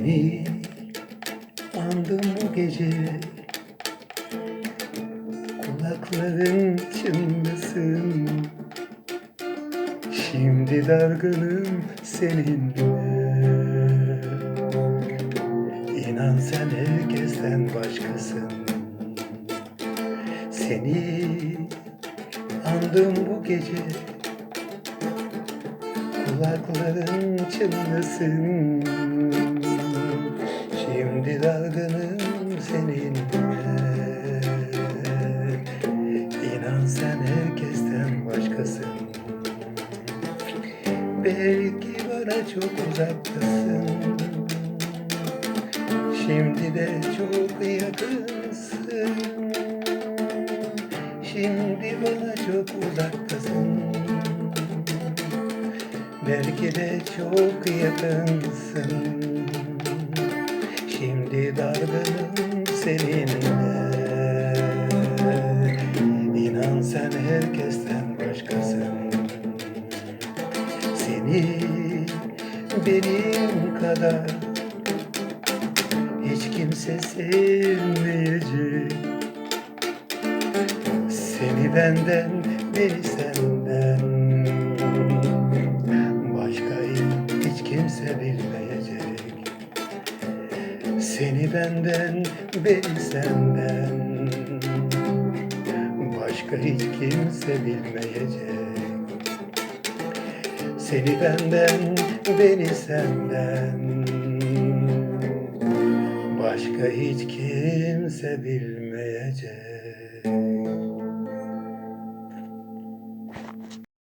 Seni. Andım bu gece. Kulakların çınlasın. Şimdi dargınım seninle. İnan sen herkesten başkasın. Seni andım bu gece. Kulakların çınlasın Şimdi dalgınım seninle İnan sen herkesten başkasın. Belki bana çok uzaktasın. Şimdi de çok yakınsın. Şimdi bana çok uzaktasın. Belki de çok yakınsın Şimdi dargınım seninle. İnan sen herkesten başkasın. Seni benim kadar Hiç kimse sevmeyecek. Seni benden, beni senden. Başka hiç kimse bilmeyecek Seni benden, beni senden. Başka hiç kimse bilmeyecek. Seni benden, beni senden. Başka hiç kimse bilmeyecek